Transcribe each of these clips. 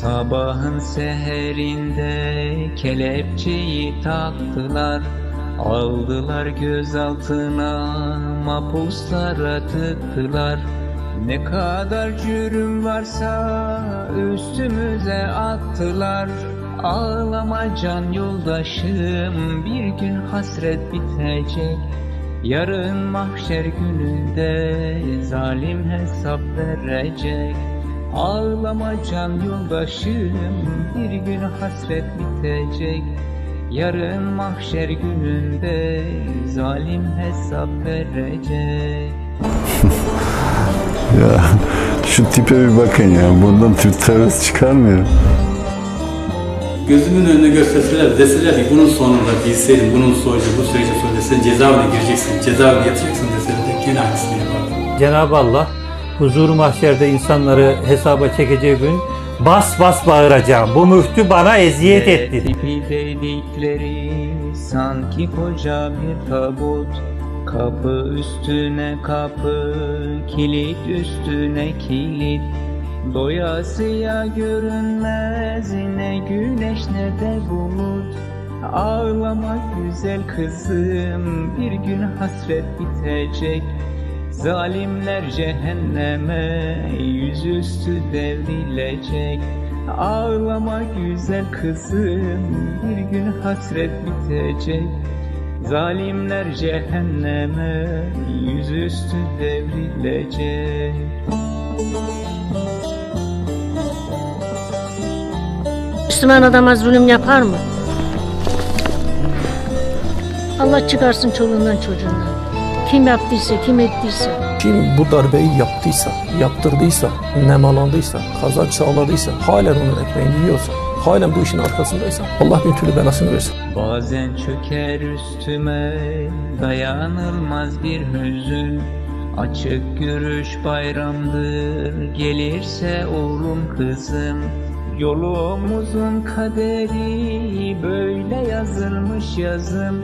Sabahın seherinde kelepçeyi taktılar. Aldılar gözaltına mapuslara tıktılar Ne kadar cürüm varsa üstümüze attılar. Ağlama can yoldaşım bir gün hasret bitecek. Yarın mahşer gününde zalim hesap verecek Ağlama can yoldaşım bir gün hasret bitecek Yarın mahşer gününde zalim hesap verecek Ya şu tipe bir bakın ya. Bundan Türk terörist çıkarmıyor. Gözümün önüne gösterseler deseler ki bunun sonunda bilseydin bunun sonucu bu sürece sonra sen cezaevine gireceksin, cezaevine yatacaksın deseler de gene aynısını yapardım. Cenab-ı Allah huzur mahşerde insanları hesaba çekeceği gün bas bas bağıracağım. Bu müftü bana eziyet etti. Dedikleri sanki koca bir tabut Kapı üstüne kapı, kilit üstüne kilit Doyasıya görünmez ne güneş ne de bulut Ağlama güzel kızım bir gün hasret bitecek Zalimler cehenneme yüzüstü devrilecek Ağlama güzel kızım bir gün hasret bitecek Zalimler cehenneme yüzüstü devrilecek Müslüman adama zulüm yapar mı? Allah çıkarsın çoluğundan çocuğundan. Kim yaptıysa, kim ettiyse. Kim bu darbeyi yaptıysa, yaptırdıysa, nemalandıysa, kazanç sağladıysa, halen onun ekmeğini yiyorsa, halen bu işin arkasındaysa Allah bin türlü belasını versin. Bazen çöker üstüme dayanılmaz bir hüzün Açık görüş bayramdır gelirse oğlum kızım Yolumuzun kaderi böyle yazılmış yazım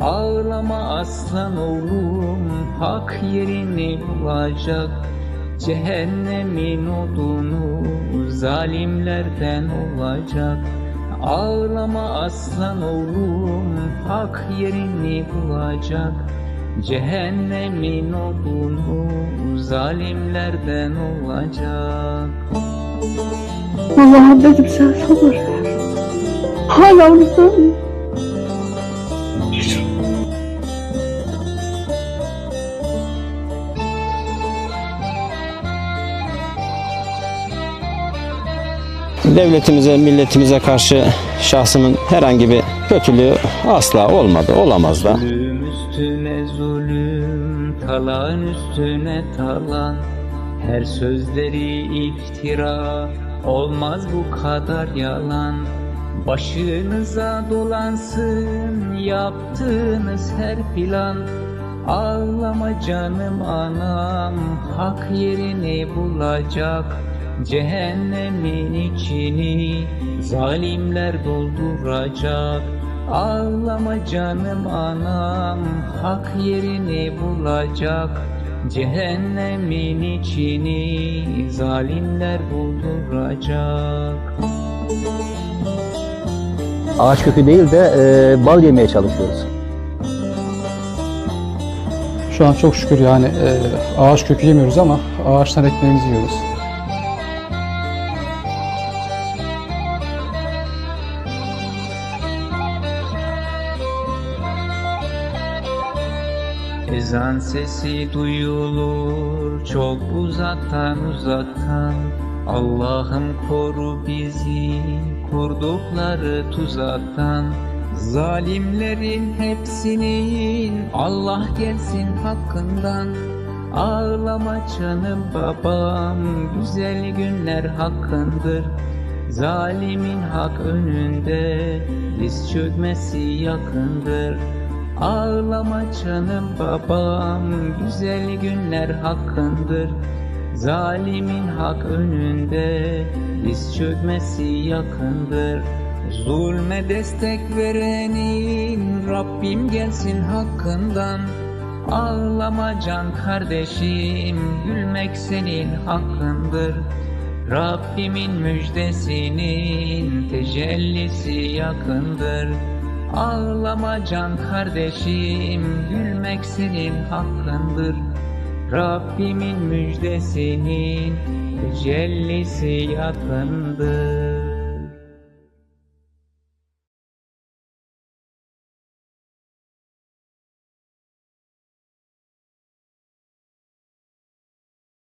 Ağlama aslan oğlum hak yerini bulacak Cehennemin odunu zalimlerden olacak Ağlama aslan oğlum hak yerini bulacak Cehennemin odunu zalimlerden olacak Allah'ım dedim sen sabır. Hala unutamıyorum. Devletimize, milletimize karşı şahsımın herhangi bir kötülüğü asla olmadı, olamaz da. Zulüm üstüne zulüm, talan üstüne talan. Her sözleri iftira, olmaz bu kadar yalan. Başınıza dolansın yaptığınız her plan. Ağlama canım anam, hak yerini bulacak Cehennemin içini zalimler dolduracak Ağlama canım anam hak yerini bulacak Cehennemin içini zalimler dolduracak ağaç kökü değil de e, bal yemeye çalışıyoruz. Şu an çok şükür yani e, ağaç kökü yemiyoruz ama ağaçtan ekmeğimizi yiyoruz. Ezan sesi duyulur çok uzaktan uzaktan. Allah'ım koru bizi kurdukları tuzaktan. Zalimlerin hepsinin Allah gelsin hakkından. Ağlama canım babam güzel günler hakkındır. Zalimin hak önünde diz çökmesi yakındır Ağlama canım babam güzel günler hakkındır. Zalimin hak önünde diz çökmesi yakındır. Zulme destek verenin Rabbim gelsin hakkından. Ağlama can kardeşim gülmek senin hakkındır. Rabbimin müjdesinin tecellisi yakındır Ağlama can kardeşim gülmek senin hakkındır. Rabbimin müjdesinin tecellisi yakındır